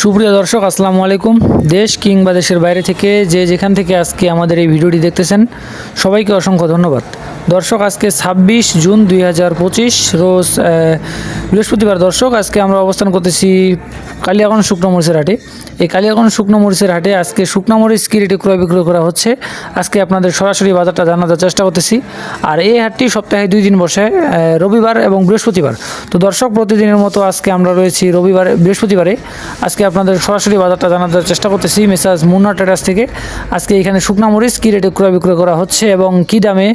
সুপ্রিয় দর্শক, আসসালামু আলাইকুম। দেশ কিংবা দেশের বাইরে থেকে যে যেখান থেকে আজকে আমাদের এই ভিডিওটি দেখতেছেন, সবাইকে অসংখ্য ধন্যবাদ। দর্শক, আজকে ছাব্বিশ জুন দুই হাজার পঁচিশ, রোজ বৃহস্পতিবার। দর্শক, আজকে আমরা অবস্থান করতেছি কালিয়াগঞ্জ শুকনো মরিচের হাটে। এই কালিয়াগঞ্জ শুকনো মরিচের হাটে আজকে শুকনো মরিচ কি রেটে ক্রয় বিক্রয় করা হচ্ছে, আজকে আপনাদের সরাসরি বাজারটা জানানোর চেষ্টা করতেছি। আর এই হাটটি সপ্তাহে দুই দিন বসে রবিবার এবং বৃহস্পতিবার। তো দর্শক, প্রতিদিনের মতো আজকে আমরা রয়েছি রবিবার, বৃহস্পতিবারে। আজকে আপনাদের সরাসরি বাজারটা জানানোর চেষ্টা করতেছি মেসাজ মুন্না ট্রেডার্স থেকে। আজকে এখানে শুকনা মরিচ কী রেটে ক্রয় বিক্রয় করা হচ্ছে এবং কী দামে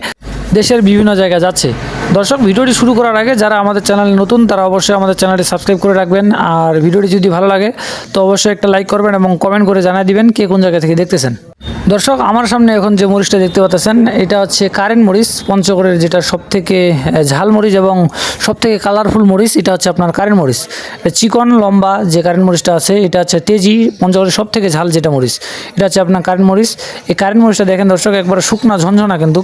দেশের বিভিন্ন জায়গায় যাচ্ছে। দর্শক, ভিডিওটি শুরু করার আগে যারা আমাদের চ্যানেল নতুন, তারা অবশ্যই আমাদের চ্যানেলটি সাবস্ক্রাইব করে রাখবেন। আর ভিডিওটি যদি ভালো লাগে, তো অবশ্যই একটা লাইক করবেন এবং কমেন্ট করে জানিয়ে দিবেন কে কোন জায়গা থেকে দেখতেছেন। দর্শক, আমার সামনে এখন যে মরিচটা দেখতে পাচ্ছেন, এটা হচ্ছে কারেন্ট মরিচ, পঞ্চগড়ের যেটা সব থেকে ঝাল মরিচ এবং সব থেকে কালারফুল মরিচ, এটা হচ্ছে আপনার কারেন্ট মরিচ। চিকন, লম্বা যে কারেন্ট মরিচটা আছে, এটা হচ্ছে তেজি, পঞ্চগড়ের সব থেকে ঝাল যেটা মরিচ, এটা হচ্ছে আপনার কারেন্ট মরিচ। এই কারেন্ট মরিচটা দেখেন দর্শক, একবারে শুকনা ঝঞ্ঝনা কিন্তু,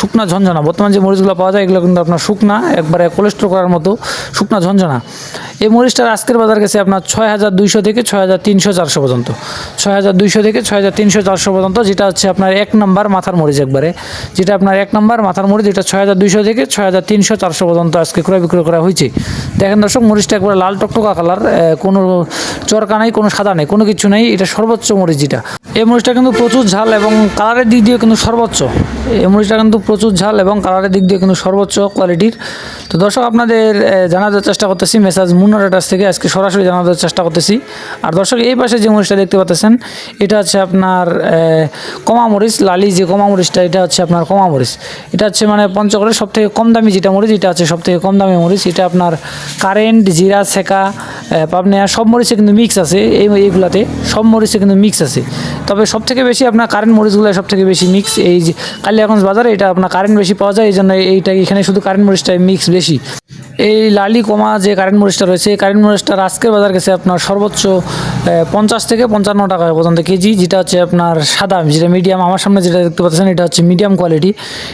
শুকনা ঝঞ্ঝনা বর্তমান যে মরিচগুলো পাওয়া যায়, এগুলো কিন্তু আপনার শুকনা, একবারে কোলেস্ট্রল করার মতো শুকনা ঝঞ্ঝনা এই মরিচটার আজকের বাজার গেছে আপনার ছয় হাজার দুইশো থেকে ছয় হাজার তিনশো চারশো পর্যন্ত। ছয় হাজার দুইশো থেকে ছয় হাজার তিনশো চারশো পর্যন্ত যেটা হচ্ছে আপনার এক নাম্বার মাথার মরিচ একবারে। যেটা আপনার এক নাম্বার মাথার মরিচ, যেটা ছয় হাজার দুইশো থেকে ছয় হাজার তিনশো চারশো পর্যন্ত আজকে ক্রয় বিক্রয় করা হয়েছে। দেখেন দর্শক, মরিচটা একবারে লাল টকটকা কালার কোনো চরকা নেই, কোনো সাদা নেই, কোনো কিছু নেই, এটা সর্বোচ্চ মরিচ যেটা। এই মরিচটা কিন্তু প্রচুর ঝাল এবং কালারের দিক দিয়ে কিন্তু সর্বোচ্চ। এই মরিচটা কিন্তু প্রচুর ঝাল এবং কালারের দিক দিয়ে কিন্তু সর্বোচ্চ কোয়ালিটির তো দর্শক, আপনাদের জানানোর চেষ্টা করতেছি, মেসাজ মুন্নারাটাস থেকে আজকে সরাসরি জানানোর চেষ্টা করতেছি। আর দর্শক, এই পাশে যে মরিচটা দেখতে পাচ্ছেন, এটা হচ্ছে আপনার আহ, কমা মরিচ লালি যে কমা মরিচটা এটা হচ্ছে আপনার কমা মরিচ। এটা হচ্ছে মানে পঞ্চগড়ের সব থেকে কম দামি যেটা মরিচ এটা হচ্ছে সব থেকে কম দামি মরিচ। এটা আপনার কারেন্ট জিরা শেখা পাবনিয়া সব মরিচে কিন্তু মিক্স আছে। এই এইগুলাতে সব মরিচে কিন্তু মিক্স আছে। তবে সব থেকে বেশি আপনার কারেন্ট মরিচগুলো সব থেকে বেশি মিক্স এই যে কালিয়াগঞ্জ বাজারে এটা আপনার কারেন্ট বেশি পাওয়া যায় এই জন্য এইটা এখানে শুধু কারেন্ট মরিচটাই মিক্স বেশি। এই লালি কমা যে কারেন্ট মরিচটা রয়েছে এই কারেন্ট মরিচটার আজকের বাজার গেছে আপনার সর্বোচ্চ পঞ্চাশ থেকে পঞ্চান্ন টাকা পর্যন্ত কেজি, যেটা হচ্ছে আপনার সাদা, যেটা মিডিয়াম আমার সামনে যেটা দেখতে পাচ্ছেন, এটা হচ্ছে মিডিয়াম কোয়ালিটি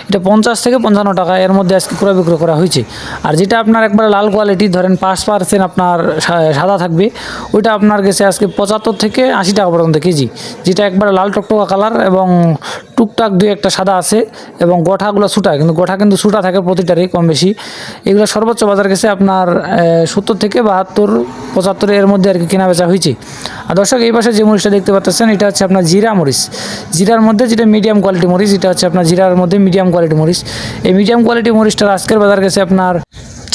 এটা পঞ্চাশ থেকে পঞ্চান্ন টাকা, এর মধ্যে আজকে ক্রয় বিক্রয় করা হয়েছে। আর যেটা আপনার একবার লাল কোয়ালিটি ধরেন পাঁচ পার্সেন্ট আপনার সাদা থাকবে, ওইটা আপনার গেছে আজকে পঁচাত্তর থেকে আশি টাকা পর্যন্ত কেজি। যেটা একবার লাল টকটকা কালার এবং টুকটাক দুই একটা সাদা আছে এবং গোঠাগুলো ছুটা কিন্তু গোঠা কিন্তু ছুটা থাকে প্রতিটারই কম বেশি। এগুলো সর্বোচ্চ বাজার গেছে আপনার সত্তর থেকে বাহাত্তর পঁচাত্তর এর মধ্যে আর কি কেনা বেচা হয়েছে। আর দর্শক, এই পাশে যে মরিচটা দেখতে পাচ্ছেন, এটা হচ্ছে আপনার জিরা মরিচ। জিরার মধ্যে যেটা মিডিয়াম কোয়ালিটি মরিচ, এটা হচ্ছে আপনার জিরার মধ্যে মিডিয়াম কোয়ালিটি মরিচ। এই মিডিয়াম কোয়ালিটি মরিচটার আজকের বাজার গেছে আপনার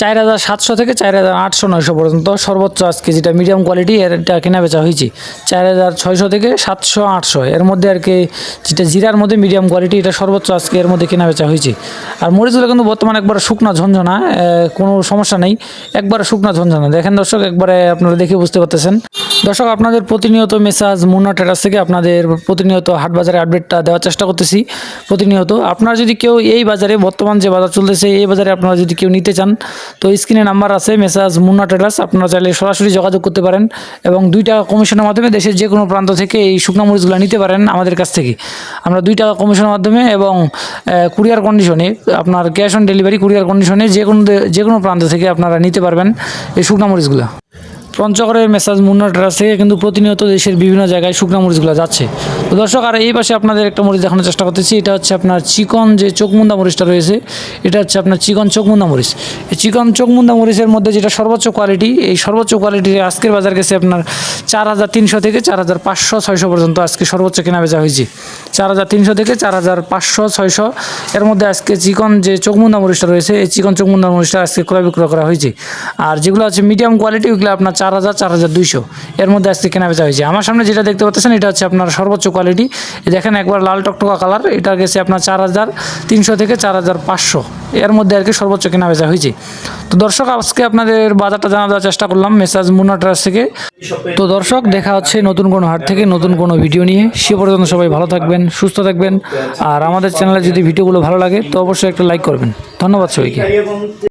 চার হাজার সাতশো থেকে চার হাজার আটশো নয়শো পর্যন্ত। সর্বোচ্চ আজকে যেটা মিডিয়াম কোয়ালিটি এটা কেনা বেচা হয়েছে চার হাজার ছয়শো থেকে সাতশো আটশো। এর মধ্যে আর কি যেটা জিরার মধ্যে মিডিয়াম কোয়ালিটি এটা সর্বোচ্চ আজকে এর মধ্যে কেনা বেচা হয়েছে। আর মরিচগুলো কিন্তু বর্তমানে একবার শুকনো ঝঞ্ঝনা কোনো সমস্যা নেই। একবার শুকনো ঝঞ্ঝনা দেখেন দর্শক, একবারে আপনারা দেখে বুঝতে পারতেছেন। দর্শক, আপনাদের প্রতিনিয়ত মেসাজ মুন্না টেরাস থেকে আপনাদের প্রতিনিয়ত হাট বাজারে আপডেটটা দেওয়ার চেষ্টা করতেছি। প্রতিনিয়ত, আপনারা যদি কেউ এই বাজারে, বর্তমান যে বাজার চলতেছে, এই বাজারে আপনারা যদি কেউ নিতে চান, তো স্ক্রিনে নাম্বার আছে মেসাজ মুন্না ট্রেডার্স আপনারা চাইলে সরাসরি যোগাযোগ করতে পারেন এবং দুই টাকা কমিশনের মাধ্যমে দেশের যে কোনো প্রান্ত থেকে এই শুকনো মরিচগুলো নিতে পারেন আমাদের কাছ থেকে। আমরা দুই টাকা কমিশনের মাধ্যমে এবং কুরিয়ার কন্ডিশনে আপনার ক্যাশ অন ডেলিভারি কুরিয়ার কন্ডিশনে যে কোনো যে কোনো প্রান্ত থেকে আপনারা নিতে পারবেন এই শুকনো মরিচগুলো। পঞ্চগড়ের মেসাজ মুন্না ট্রাস থেকে কিন্তু প্রতিনিয়ত দেশের বিভিন্ন জায়গায় শুকনো মরিচগুলো যাচ্ছে। তো দর্শক, আর এই পাশে আপনাদের একটা মরিচ দেখানোর চেষ্টা করতেছি। এটা হচ্ছে আপনার চিকন যে চোখমুন্দা মরিচটা রয়েছে, এটা হচ্ছে আপনার চিকন চোখমুন্দা মরিচ। এই চিকন চোখমুন্দা মরিচের মধ্যে যেটা সর্বোচ্চ কোয়ালিটি এই সর্বোচ্চ কোয়ালিটির আজকের বাজার গেছে আপনার চার হাজার তিনশো থেকে চার হাজার পাঁচশো ছয়শো পর্যন্ত আজকে সর্বোচ্চ কেনা বেচা হয়েছে। চার হাজার তিনশো থেকে চার হাজার পাঁচশো ছয়শো এর মধ্যে আজকে চিকন যে চোখমুন্দা মরিচটা রয়েছে, এই চিকন চোখমুন্দা মরিচটা আজকে ক্রয় বিক্রয় করা হয়েছে। আর যেগুলো আছে মিডিয়াম কোয়ালিটি ওগুলো আপনার চার হাজার চার হাজার দুইশো। এর মধ্যে আজকে কেনা বেচা হয়েছে। আমার সামনে যেটা দেখতে পাচ্ছেন, এটা হচ্ছে আপনার সর্বোচ্চ কোয়ালিটি দেখেন একবার লাল টকটকা কালার এটা গেছে আপনার চার হাজার তিনশো থেকে চার হাজার পাঁচশো। এর মধ্যে আর কি সর্বোচ্চ কেনা বেচা হয়েছে। তো দর্শক, আজকে আপনাদের বাজারটা জানা দেওয়ার চেষ্টা করলাম মেসাজ মুন্না ট্রাস থেকে। তো দর্শক, দেখা হচ্ছে নতুন কোনো হাট থেকে, নতুন কোনো ভিডিও নিয়ে। সে পর্যন্ত সবাই ভালো থাকবেন, সুস্থ থাকবেন। আর আমাদের চ্যানেলে যদি ভিডিওগুলো ভালো লাগে, তো অবশ্যই একটা লাইক করবেন। ধন্যবাদ সবাইকে।